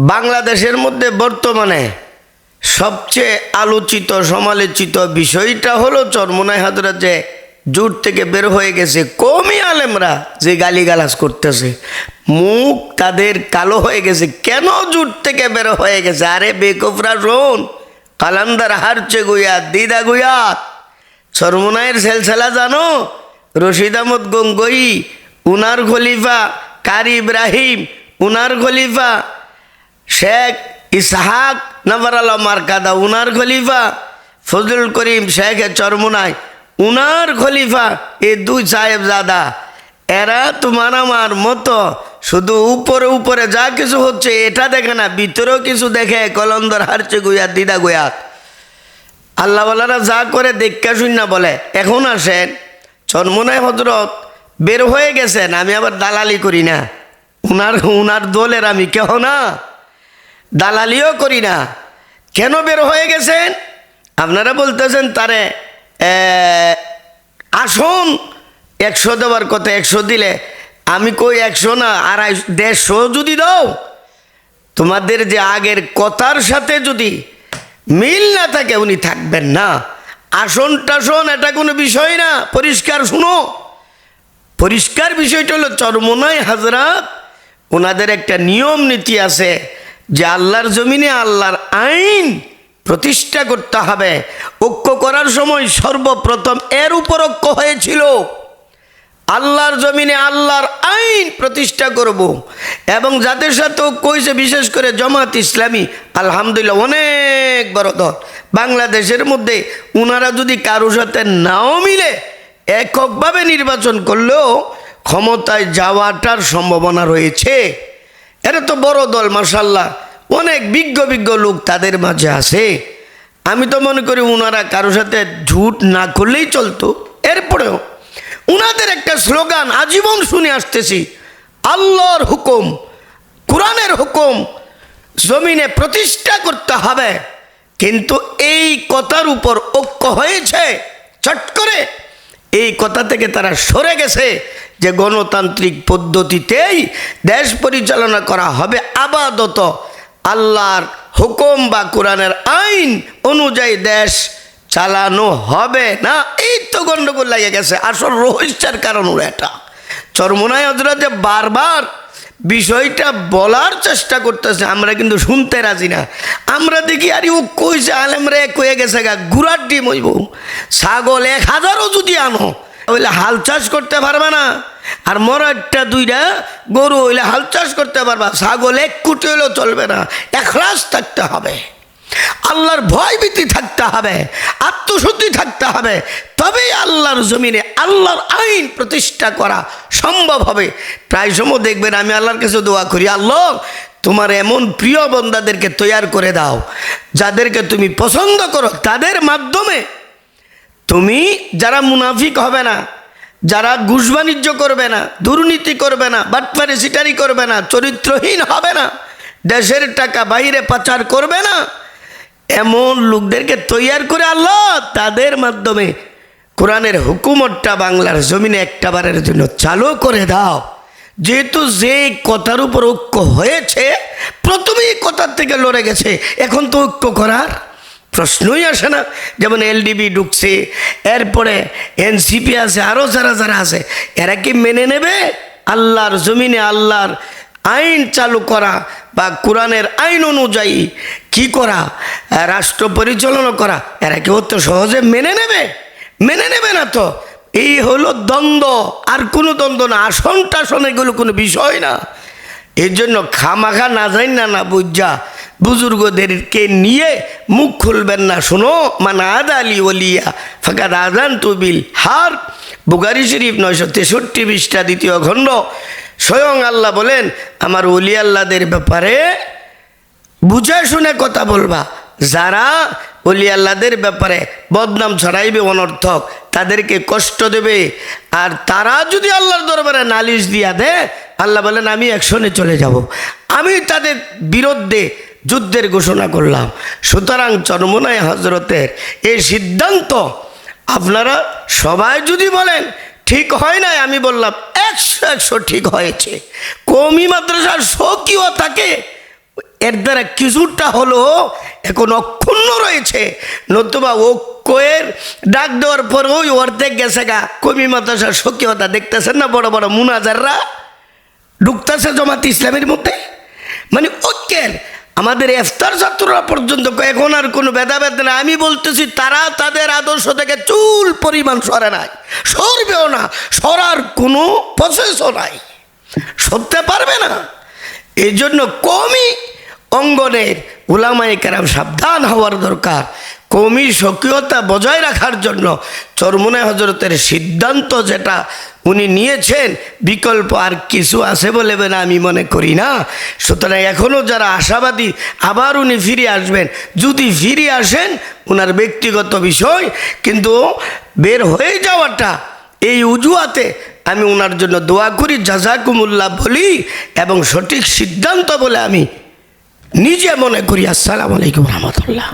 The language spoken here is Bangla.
বাংলাদেশের মধ্যে বর্তমানে সবচেয়ে আলোচিত, সমালোচিত বিষয়টা হলো চরমনাই হাজরা যে জুট থেকে বের হয়ে গেছে কমই আলেমরা যে গালিগালাজ করতেছে। মুখ তাদের কালো হয়ে গেছে, কেন জুট থেকে বের হয়ে গেছে? আরে বেকফরা শোন, কালান্দার হারচে গুয়া, দিদা গুয়া। চরমনাইয়ের সেলসেলা জানো? রশিদ আহমদ গঙ্গই, উনার খলিফা কারি ইব্রাহিম, উনার খলিফা শেখ ইসহাক নবর আলা মার্কাদা, উনার খলিফা। ফজলুল করিম শেখ চরমুনাই উনার খলিফা এই দুই সাহেব সাহেবজাদা। এরা তোমার আমার মতো, শুধু উপরে উপরে যা কিছু হচ্ছে, এটা দেখে না, ভিতরেও কিছু দেখে, কলন্দর হারচে গুয়াত দিদা গুয়াত আল্লাহওয়ালারা যা করে দেখা শূন্য বলে, এখন আসেন। চন্মনায় হজরত বের হয়ে গেছেন, আমি আবার দালালি করি না। উনার উনার দলের আমি কেহ না। দালালিও করি না। কেন বের হয়ে গেছেন? আপনারা বলতেছেন, তারে আসুন, একশো দেওয়ার কথা একশো দিলে। আমি কই একশো না, আড়াই, দেড়শো যদি দাও? তোমাদের যে আগের কথার সাথে যদি মিল না থাকে, উনি থাকবেন না। আসন টাসন, এটা কোনো বিষয় না। পরিষ্কার শুনো। পরিষ্কার বিষয়টা হলো চরমনায় হাজরাত, ওনাদের একটা নিয়ম নীতি আছে। যে আল্লাহর জমিনে আল্লাহর আইন প্রতিষ্ঠা করতে হবে, ঐক্য করার সময় সর্বপ্রথম এর উপর ঐক্য হয়েছিল। আল্লাহর জমিনে আল্লাহর আইন প্রতিষ্ঠা করব এবং যাদের সাথে হয়েছে, বিশেষ করে জমাত ইসলামী, আলহামদুলিল্লাহ, অনেক বড় দল। বাংলাদেশের মধ্যে উনারা যদি কারও সাথে নাও মিলে, এককভাবে নির্বাচন করলেও ক্ষমতায় যাওয়াটার সম্ভাবনা রয়েছে। এটা তো বড় দল মাসাল্লাহ অনেক বিজ্ঞ বিজ্ঞ লোক তাদের মাঝে আছে। আমি তো মনে করি ওনারা কারও সাথে ঝুট না করলেই চলতো। এরপরেও উনাদের একটা স্লোগান আজীবন শুনে আসতেছি, আল্লাহর হুকুম, কোরআনের হুকুম, জমিনে প্রতিষ্ঠা করতে হবে। কিন্তু এই কথার উপর ঐক্য হয়েছে চট করে। এই কথা থেকে তারা সরে গেছে। যে গণতান্ত্রিক পদ্ধতিতেই দেশ পরিচালনা করা হবে আপাতত আল্লাহর হুকুম বা কোরআনের আইন অনুযায়ী দেশ চালানো হবে না। এই তো গণ্ডগোল লাগে গেছে। আসল রহস্যের কারণ হলো এটা। চরমনায় হজরত যে বারবার বিষয়টা বলার চেষ্টা করতেছে। আমরা কিন্তু শুনতে রাজি না। আমরা দেখি, আরে ও কইছে, আলেমরা এক হয়ে গেছে গা, গুড়ার ডিম হইব। ছাগল এক হাজারও যদি আনো বলে হাল চাষ করতে পারবে না। আর মরারটা দুইটা গরু হইলে হাল চাষ করতে পারবা। ছাগল এক কুটি হইলেও চলবে না। একলাস থাকতে হবে। আল্লাহর ভয়ভীতি থাকতে হবে। আত্মশুদ্ধি থাকতে হবে। তবেই আল্লাহর জমিনে আল্লাহর আইন প্রতিষ্ঠা করা সম্ভব হবে। প্রায় সময় দেখবেন আমি আল্লাহর কাছে দোয়া করি, আল্লাহ, তোমার এমন প্রিয় বন্দাদেরকে তৈয়ার করে দাও। যাদেরকে তুমি পছন্দ করো, তাদের মাধ্যমে তুমি যারা মুনাফিক হবে না, যারা ঘুষ বাণিজ্য করবে না, দুর্নীতি করবে না, বাটপারে সিটারি করবে না, চরিত্রহীন হবে না, দেশের টাকা বাইরে পাচার করবে না, এমন লোকদেরকে তৈয়ার করে আল্লাহ তাদের মাধ্যমে কোরআনের হুকুমতটা বাংলার জমিনে একটাবারের জন্য চালু করে দাও। যেহেতু যে কথার উপর ঐক্য হয়েছে, প্রথমেই কথার থেকে লড়ে গেছে, এখন তো ঐক্য করার প্রশ্নই আসে না। যেমন এলডিবি ঢুকছে, এরপরে এনসিপি আছে আরও যারা যারা আছে, এরা কি মেনে নেবে? আল্লাহর জমিনে আল্লাহর আইন চালু করা বা কোরআনের আইন অনুযায়ী কি করা, রাষ্ট্র পরিচালনা করা, এরা কি অত সহজে মেনে নেবে? মেনে নেবে না তো। এই হলো দ্বন্দ্ব। আর কোনো দ্বন্দ্ব না। আসন টাসন এগুলো কোনো বিষয় না। এর জন্য খামাখা না যাই না না বুঝা। বুজুর্গদেরকে নিয়ে মুখ খুলবেন না, শোনো মানে আদা আলী ওলিয়া ফাঁকা আজান তুবিল হার। বুগারি শরীফ নয়শো তেষট্টি বিশটা দ্বিতীয় খণ্ড। স্বয়ং আল্লাহ বলেন, আমার অলি আল্লাদের ব্যাপারে বুঝে শুনে কথা বলবা। যারা অলি আল্লাদের ব্যাপারে বদনাম ছড়াইবে অনর্থক, তাদেরকে কষ্ট দেবে। আর তারা যদি আল্লাহর দরবারে নালিশ দিয়া দেয়, আল্লাহ বলেন, আমি অ্যাকশনে চলে যাব। আমি তাদের বিরুদ্ধে যুদ্ধের ঘোষণা করলাম। সুতরাং চরমনায় হজরতের এই সিদ্ধান্ত আপনারা সবাই যদি বলেন, ঠিক হয় নাই? আমি বললাম, একশো একশো ঠিক হয়েছে। কমি মাদ্রাসার শোকিও থাকে। এর দ্বারা কিছুটা হলো এখন অক্ষুণ্ণ রয়েছে। নতুবা ঐক্যের ডাক দেওয়ার পর ওই অর্ধেক গেছে গা। কমি মাদ্রাসার সক্রিয়তা দেখতেছেন না বড় বড় মুনাজাররা? ঢুকতেছে জমাত ইসলামের মধ্যে? মানে ঐক্যের আমাদের এফতার ছাত্ররা পর্যন্ত এখন আর কোনো ভেদাভেদ না আমি বলতেছি, তারা তাদের আদর্শ থেকে চুল পরিমাণ সরে নাই। সরবেও না, সরার কোনো প্রসেসও নাই। সরতে পারবে না। এই জন্য কমই অঙ্গনের ওলামায় কেরাম সাবধান হওয়ার দরকার। কমি সক্রিয়তা বজায় রাখার জন্য চরমুনে হজরতের সিদ্ধান্ত যেটা উনি নিয়েছেন, বিকল্প আর কিছু আছে বলে না আমি মনে করি না। সুতরাং এখনও যারা আশাবাদী আবার উনি ফিরে আসবেন, যদি ফিরে আসেন ওনার ব্যক্তিগত বিষয়, কিন্তু বের হয়ে যাওয়াটা এই উজুয়াতে আমি ওনার জন্য দোয়া করি, জাজাকুমুল্লাহ বলি এবং সঠিক সিদ্ধান্ত বলে আমি নিজে মনে করি। আসসালামু আলাইকুম রহমতুল্লাহ।